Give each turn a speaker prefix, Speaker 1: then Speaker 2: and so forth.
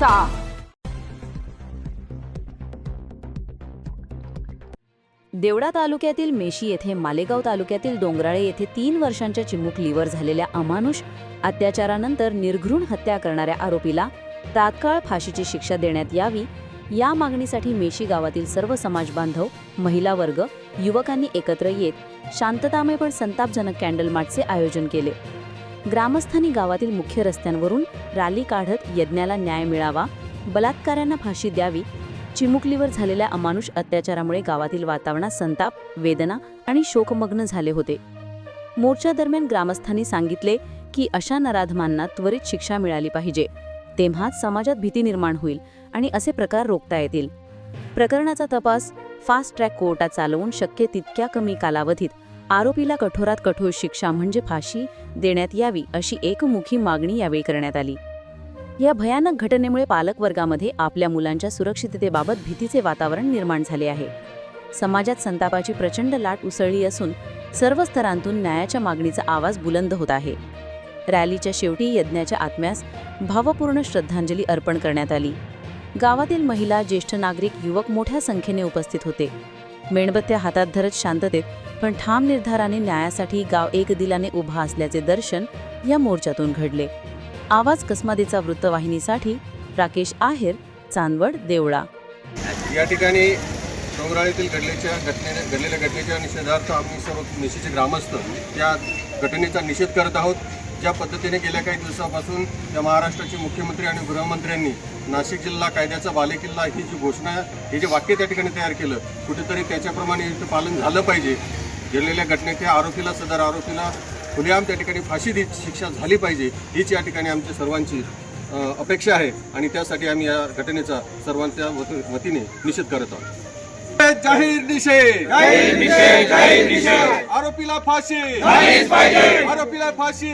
Speaker 1: घटनेचा
Speaker 2: देवडा तालुक्यातील मेशी येथे मालेगाव तालुक्यातील डोंगराळे येथे तीन वर्षांच्या चिमुकलीवर झालेल्या अमानुष अत्याचारानंतर निर्घृण हत्या करणाऱ्या आरोपीला तात्काळ फाशीची शिक्षा देण्यात यावी या मागणीसाठी मेशी गावातील सर्व समाज बांधव महिला वर्ग युवकांनी एकत्र येत शांततामय पण संतापजनक कॅन्डल मार्चचे आयोजन केले. ग्रामस्थांनी गावातील मुख्य रस्त्यांवरून रॅली काढत यज्ञाला न्याय मिळावा बलात्कारांना फाशी द्यावी चिमुकलीवर झालेल्या अमानुष अत्याचारामुळे गावातील वातावरणात संताप वेदना आणि शोकमग्न झाले होते. मोर्चा दरम्यान ग्रामस्थांनी सांगितले की अशा नराधमांना त्वरित शिक्षा मिळाली पाहिजे. तेव्हाच समाजात भीती निर्माण होईल आणि असे प्रकार रोखता येतील. प्रकरणाचा तपास फास्ट ट्रॅक कोर्टात चालवून शक्य तितक्या कमी कालावधीत आरोपीला कठोरात कठोर शिक्षा म्हणजे फाशी देण्यात यावी अशी एकमुखी मागणी यावेळी करण्यात आली. या भयानक घटनेमुळे पालकवर्गामध्ये आपल्या मुलांच्या सुरक्षिततेबाबत भीतीचे वातावरण निर्माण झाले आहे. समाजात संतापाची प्रचंड लाट उसळली असून सर्व स्तरांतून न्यायाच्या मागणीचा आवाज बुलंद होत आहे. रॅलीच्या शेवटी यज्ञाच्या आत्म्यास भावपूर्ण श्रद्धांजली अर्पण करण्यात आली. गावातील महिला ज्येष्ठ नागरिक युवक मोठ्या संख्येने उपस्थित होते. मेणबत्त्या हातात धरत शांततेत पण ठाम निर्धाराने न्यायासाठी गाव एक दिलाने उभा असल्याचे दर्शन या मोर्चातून घडले. आवाज कसमादीचा वृत्तवाहिनीसाठी राकेश आहेर चांदवड देवळा.
Speaker 3: या ठिकाणी डोंगराळीतील घडलेच्या घटने घडलेल्या घटनेच्या निषेधार्थ आम्ही सर्व निशेचे ग्रामस्थ या घटनेचा निषेध करत आहोत. ज्या पद्धतीने गेल्या काही दिवसापासून या महाराष्ट्राचे मुख्यमंत्री आणि गृहमंत्र्यांनी नाशिक जिल्हा कायद्याचा बालेकिल्ला ही जी घोषणा हे जे वाक्य त्या ठिकाणी तयार केलं कुठेतरी त्याच्याप्रमाणे इथं पालन झालं पाहिजे. गेलेल्या घटनेच्या आरोपीला सदर आरोपीला खुलेआम त्या ठिकाणी फाशी दी शिक्षा झाली पाहिजे हीच या ठिकाणी आमच्या सर्वांची अपेक्षा आहे. आणि त्यासाठी आम्ही या घटनेचा सर्वांच्या वती- वतीने निषेध करत आहोत. जाहीर निषेध. आरोपीला फाशी. आरोपीला फाशी.